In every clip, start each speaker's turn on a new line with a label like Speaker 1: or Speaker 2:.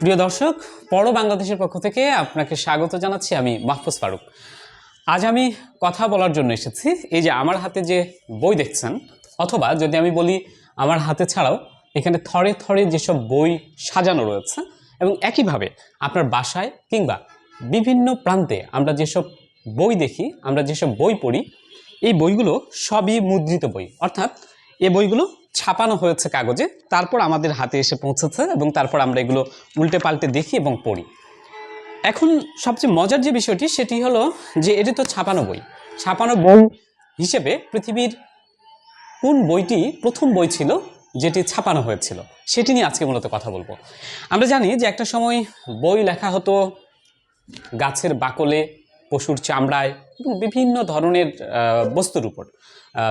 Speaker 1: প্রিয় দর্শক পর বাংলাদেশের পক্ষ থেকে আপনাকে স্বাগত জানাচ্ছি আমি মাহফুজ ফারুক। আজ আমি কথা বলার জন্য এসেছি। এই যে আমার হাতে যে বই দেখছেন, অথবা যদি আমি বলি আমার হাতে ছাড়াও এখানে থরে থরে যেসব বই সাজানো রয়েছে এবং একইভাবে আপনার বাসায় কিংবা বিভিন্ন প্রান্তে আমরা যেসব বই দেখি, আমরা যেসব বই পড়ি, এই বইগুলো সবই মুদ্রিত বই। অর্থাৎ এই বইগুলো ছাপানো হয়েছে কাগজে, তারপর আমাদের হাতে এসে পৌঁছেছে এবং তারপর আমরা এগুলো উল্টে পাল্টে দেখি এবং পড়ি। এখন সবচেয়ে মজার যে বিষয়টি, সেটি হলো যে এটি তো ছাপানো বই। ছাপানো বই হিসেবে পৃথিবীর কোন বইটি প্রথম বই ছিল যেটি ছাপানো হয়েছিল, সেটি নিয়ে আজকে মূলত কথা বলব। আমরা জানি যে একটা সময় বই লেখা হতো গাছের বাকলে, পশুর চামড়ায় বিভিন্ন ধরনের বস্তুর উপর।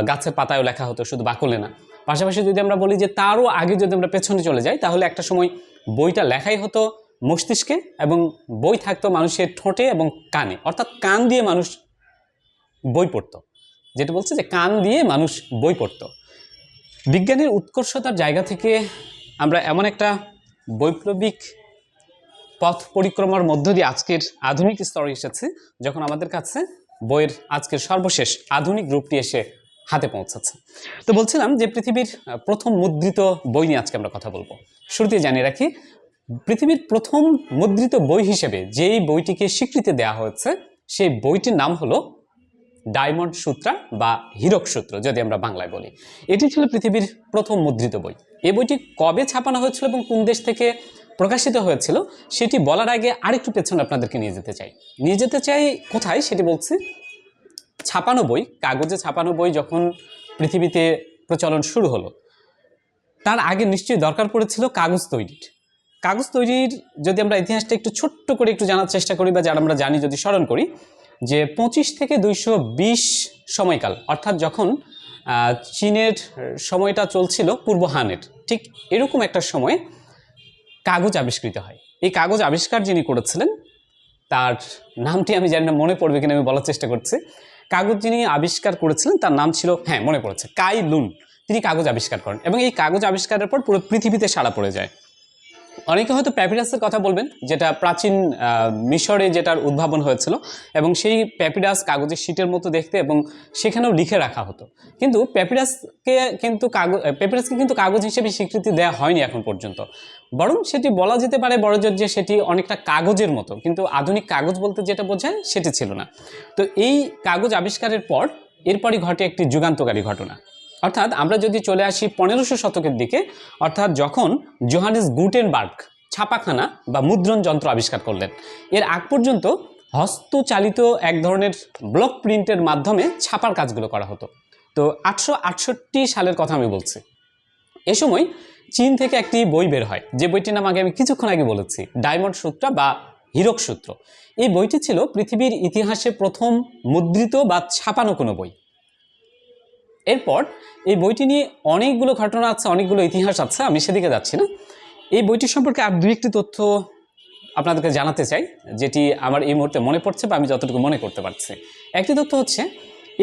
Speaker 1: গাছের পাতায়ও লেখা হতো, শুধু বাকলে না। পাশাপাশি যদি আমরা বলি যে তারও আগে যদি আমরা পেছনে চলে যাই, তাহলে একটা সময় বইটা লেখাই হতো মস্তিষ্কে এবং বই থাকতো মানুষের ঠোঁটে এবং কানে। অর্থাৎ কান দিয়ে মানুষ বই পড়তো। যেটা বলছে যে কান দিয়ে মানুষ বই পড়তো। বিজ্ঞানের উৎকর্ষতার জায়গা থেকে আমরা এমন একটা বৈপ্লবিক পথ পরিক্রমার মধ্য দিয়ে আজকের আধুনিক স্তরে এসেছে, যখন আমাদের কাছে বইয়ের আজকের সর্বশেষ আধুনিক রূপটি এসে হাতে পৌঁছাচ্ছে তো বলছিলাম যে পৃথিবীর প্রথম মুদ্রিত বই নিয়ে আজকে আমরা কথা বলব। শুরুতে জানিয়ে রাখি, পৃথিবীর প্রথম মুদ্রিত বই হিসেবে যেই বইটিকে স্বীকৃতি দেওয়া হয়েছে, সেই বইটির নাম হলো ডায়মন্ড সূত্রা বা হীরক সূত্র, যদি আমরা বাংলায় বলি। এটি ছিল পৃথিবীর প্রথম মুদ্রিত বই। এই বইটি কবে ছাপানো হয়েছিল এবং কোন দেশ থেকে প্রকাশিত হয়েছিল, সেটি বলার আগে আরেকটু পেছনে আপনাদেরকে নিয়ে যেতে চাই। নিয়ে যেতে চাই কোথায় সেটি বলছি? ছাপানো বই, কাগজে ছাপানো বই যখন পৃথিবীতে প্রচলন শুরু হলো, তার আগে নিশ্চয়ই দরকার পড়েছিল কাগজ তৈরির। কাগজ তৈরির যদি আমরা ইতিহাসটা একটু ছোট্ট করে একটু জানার চেষ্টা করি বা যারা আমরা জানি যদি স্মরণ করি, যে পঁচিশ থেকে দুইশো বিশ সময়কাল, অর্থাৎ যখন চীনের সময়টা চলছিল পূর্ব হানের, ঠিক এরকম একটা সময়ে কাগজ আবিষ্কৃত হয়। এই কাগজ আবিষ্কার যিনি করেছিলেন, তার নামটি আমি জানি না মনে পড়বে কিনা আমি বলার চেষ্টা করছি। কাগজ যিনি আবিষ্কার করেছিলেন, তার নাম ছিল হ্যাঁ মনে পড়েছে, কাই লুন। তিনি কাগজ আবিষ্কার করেন এবং এই কাগজ আবিষ্কারের পর পুরো পৃথিবীতে সাড়া পড়ে যায়। অনেকে হয়তো প্যাপিরাসের কথা বলবেন, যেটা প্রাচীন মিশরে যেটার উদ্ভাবন হয়েছিল এবং সেই প্যাপিরাস কাগজের শিটের মতো দেখতে এবং সেখানেও লিখে রাখা হতো। কিন্তু প্যাপিরাসকে কিন্তু কাগজ প্যাপিরাসকে কিন্তু কাগজ হিসেবে স্বীকৃতি দেওয়া হয়নি এখন পর্যন্ত। বরং সেটি বলা যেতে পারে বড়জোর যে সেটি অনেকটা কাগজের মতো, কিন্তু আধুনিক কাগজ বলতে যেটা বোঝায় সেটি ছিল না। তো এই কাগজ আবিষ্কারের পর এরপরই ঘটে একটি যুগান্তকারী ঘটনা। অর্থাৎ আমরা যদি চলে আসি পনেরোশো শতকের দিকে, অর্থাৎ যখন জোহানেস গুটেনবার্গ ছাপাখানা বা মুদ্রণ যন্ত্র আবিষ্কার করলেন, এর আগ পর্যন্ত হস্তচালিত এক ধরনের ব্লক প্রিন্টের মাধ্যমে ছাপার কাজগুলো করা হতো। তো আটশো আটষট্টি সালের কথা আমি বলছি। এ সময় চীন থেকে একটি বই বের হয়, যে বইটির নাম আগে আমি কিছুক্ষণ আগে বলেছি, ডায়মন্ড সূত্র বা হীরক সূত্র। এই বইটি ছিল পৃথিবীর ইতিহাসে প্রথম মুদ্রিত বা ছাপানো কোনো বই। এরপর এই বইটি নিয়ে অনেকগুলো ঘটনা আছে, অনেকগুলো ইতিহাস আছে, আমি সেদিকে যাচ্ছি না। এই বইটি সম্পর্কে আর দু একটি তথ্য আপনাদেরকে জানাতে চাই, যেটি আমার এই মুহূর্তে মনে পড়ছে বা আমি যতটুকু মনে করতে পারছি। একটি তথ্য হচ্ছে,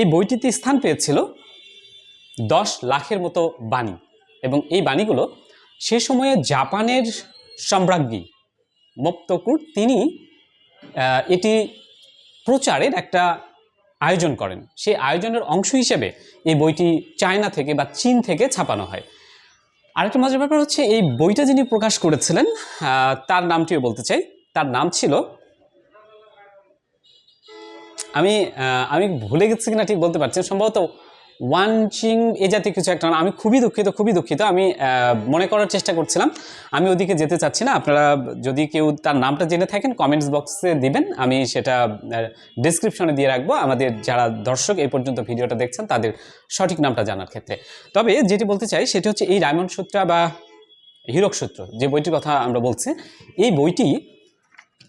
Speaker 1: এই বইটিতে স্থান পেয়েছিল দশ লাখের মতো বাণী এবং এই বাণীগুলো সে সময়ে জাপানের সম্রাজ্ঞী মোপ্তকুর তিনি এটি প্রচারের একটা আয়োজন করেন। সেই আয়োজনের অংশ হিসেবে এই বইটি চায়না থেকে বা চীন থেকে ছাপানো হয়। আরেকটা মজার ব্যাপার হচ্ছে, এই বইটা যিনি প্রকাশ করেছিলেন তার নামটিও বলতে চাই। তার নাম ছিল, আমি আমি ভুলে গেছি কিনা ঠিক বলতে পারছি সম্ভবত ওয়ান চিং এ জাতীয় কিছু একটা। আমি খুবই দুঃখিত খুবই দুঃখিত। আমি মনে করার চেষ্টা করছিলাম। আমি ওদিকে যেতে চাচ্ছি না। আপনারা যদি কেউ তার নামটা জেনে থাকেন কমেন্টস বক্সে দিবেন। আমি সেটা ডিসক্রিপশনে দিয়ে রাখব। আমাদের যারা দর্শক এই পর্যন্ত ভিডিওটা দেখছেন, তাদের সঠিক নামটা জানার ক্ষেত্রে। তবে যেটি বলতে চাই, সেটি হচ্ছে এই ডায়মন্ড সূত্রা বা হীরক সূত্র, যে বইটির কথা আমরা বলছি, এই বইটি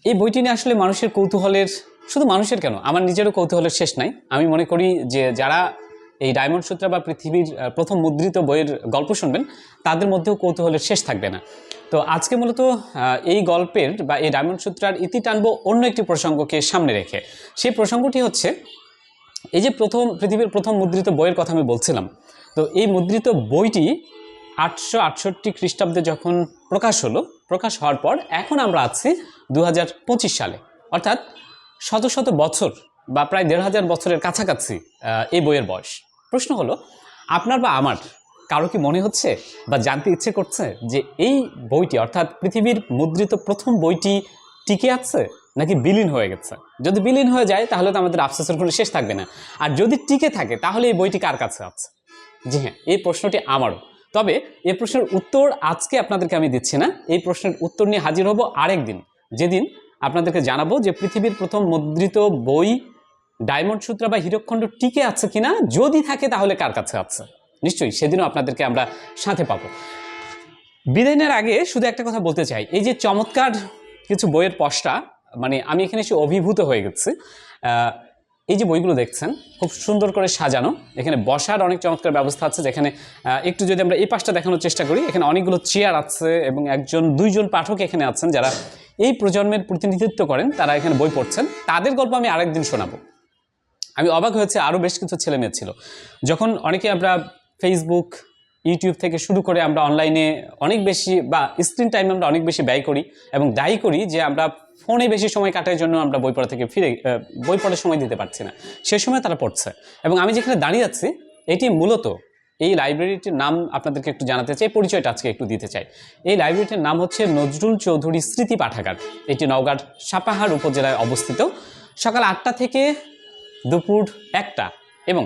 Speaker 1: এই বইটি নিয়ে আসলে মানুষের কৌতূহলের, শুধু মানুষের কেন, আমার নিজেরও কৌতূহলের শেষ নাই। আমি মনে করি যে যারা এই ডায়মন্ড সূত্র বা পৃথিবীর প্রথম মুদ্রিত বইয়ের গল্প শুনবেন, তাদের মধ্যেও কৌতূহলের শেষ থাকবে না। তো আজকে মূলত এই গল্পের বা এই ডায়মন্ড সূত্রার ইতি টানবো অন্য একটি প্রসঙ্গকে সামনে রেখে। সেই প্রসঙ্গটি হচ্ছে, এই যে প্রথম, পৃথিবীর প্রথম মুদ্রিত বইয়ের কথা আমি বলছিলাম, তো এই মুদ্রিত বইটি আটশো আটষট্টি খ্রিস্টাব্দে যখন প্রকাশ হলো, প্রকাশ হওয়ার পর এখন আমরা আছি দু হাজার পঁচিশ সালে। অর্থাৎ শত শত বছর বা প্রায় দেড় হাজার বছরের কাছাকাছি এই বইয়ের বয়স। প্রশ্ন হলো, আপনার বা আমার কারও কি মনে হচ্ছে বা জানতে ইচ্ছে করছে যে এই বইটি, অর্থাৎ পৃথিবীর মুদ্রিত প্রথম বইটি টিকে আছে নাকি বিলীন হয়ে গেছে? যদি বিলীন হয়ে যায়, তাহলে তো আমাদের আফসোসের কোনো শেষ থাকবে না। আর যদি টিকে থাকে, তাহলে এই বইটি কার কাছে আছে? জি হ্যাঁ এই প্রশ্নটি আমারও। তবে এই প্রশ্নের উত্তর আজকে আপনাদেরকে আমি দিচ্ছি না। এই প্রশ্নের উত্তর নিয়ে হাজির হব আরেক দিন যেদিন আপনাদেরকে জানাব যে পৃথিবীর প্রথম মুদ্রিত বই ডায়মন্ড সূত্র বা হীরকখণ্ড টিকে আছে কিনা, যদি থাকে তাহলে কার কাছে আছে? নিশ্চয়ই, সেদিনও আপনাদেরকে আমরা সাথে পাবো। বিদায় নেওয়ার আগে শুধু একটা কথা বলতে চাই। এই যে চমৎকার কিছু বইয়ের পশটা মানে আমি এখানে এসে অভিভূত হয়ে গেছি। এই যে বইগুলো দেখছেন, খুব সুন্দর করে সাজানো। এখানে বসার অনেক চমৎকার ব্যবস্থা আছে, যেখানে একটু যদি আমরা এই পাশটা দেখানোর চেষ্টা করি, এখানে অনেকগুলো চেয়ার আছে এবং একজন, দুইজন পাঠক এখানে আছেন যারা এই প্রজন্মের প্রতিনিধিত্ব করেন, তারা এখানে বই পড়ছেন। তাদের গল্প আমি আরেকদিন শোনাবো। আমি অবাক হয়েছে আরও বেশ কিছু ছেলে মেয়ে ছিল। যখন অনেকে আমরা ফেসবুক ইউটিউব থেকে শুরু করে আমরা অনলাইনে অনেক বেশি বা স্ক্রিন টাইম আমরা অনেক বেশি ব্যয় করি এবং দায়ী করি যে আমরা ফোনে বেশি সময় কাটার জন্য আমরা বই পড়া থেকে ফিরে বই পড়ার সময় দিতে পারছি না। সে সময় তারা পড়ছে। এবং আমি যেখানে দাঁড়িয়ে আছি, এটি মূলত এই লাইব্রেরিটির নাম আপনাদেরকে একটু জানাতে চাই, পরিচয়টা আজকে একটু দিতে চাই। এই লাইব্রেরিটির নাম হচ্ছে নজরুল চৌধুরী স্মৃতি পাঠাগার। এটি নওগাঁর সাপাহার উপজেলায় অবস্থিত। সকাল আটটা থেকে দুপুর একটা এবং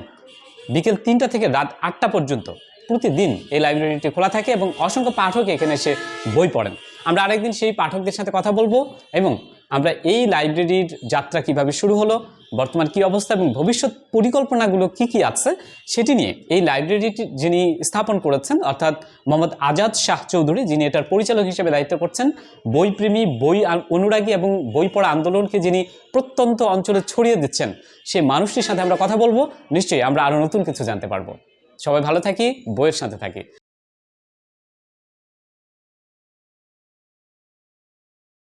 Speaker 1: বিকেল তিনটা থেকে রাত আটটা পর্যন্ত প্রতিদিন এই লাইব্রেরিটি খোলা থাকে এবং অসংখ্য পাঠক এখানে এসে বই পড়েন। আমরা আরেকদিন সেই পাঠকদের সাথে কথা বলব এবং আমরা এই লাইব্রেরির যাত্রা কীভাবে শুরু হলো, বর্তমান কি অবস্থা এবং ভবিষ্যৎ পরিকল্পনাগুলো কি কি আছে, সেটি নিয়ে এই লাইব্রেরিটি যিনি স্থাপন করেছেন, অর্থাৎ মোহাম্মদ আজাদ শাহ চৌধুরী, যিনি এটার পরিচালক হিসেবে দায়িত্ব করছেন, বইপ্রেমী, বই অনুরাগী এবং বই পড়া আন্দোলনকে যিনি প্রত্যন্ত অঞ্চলে ছড়িয়ে দিচ্ছেন সেই মানুষটির সাথে আমরা কথা বলব, নিশ্চয়ই আমরা আরও নতুন কিছু জানতে পারব। সবাই ভালো থাকি বইয়ের সাথে থাকি।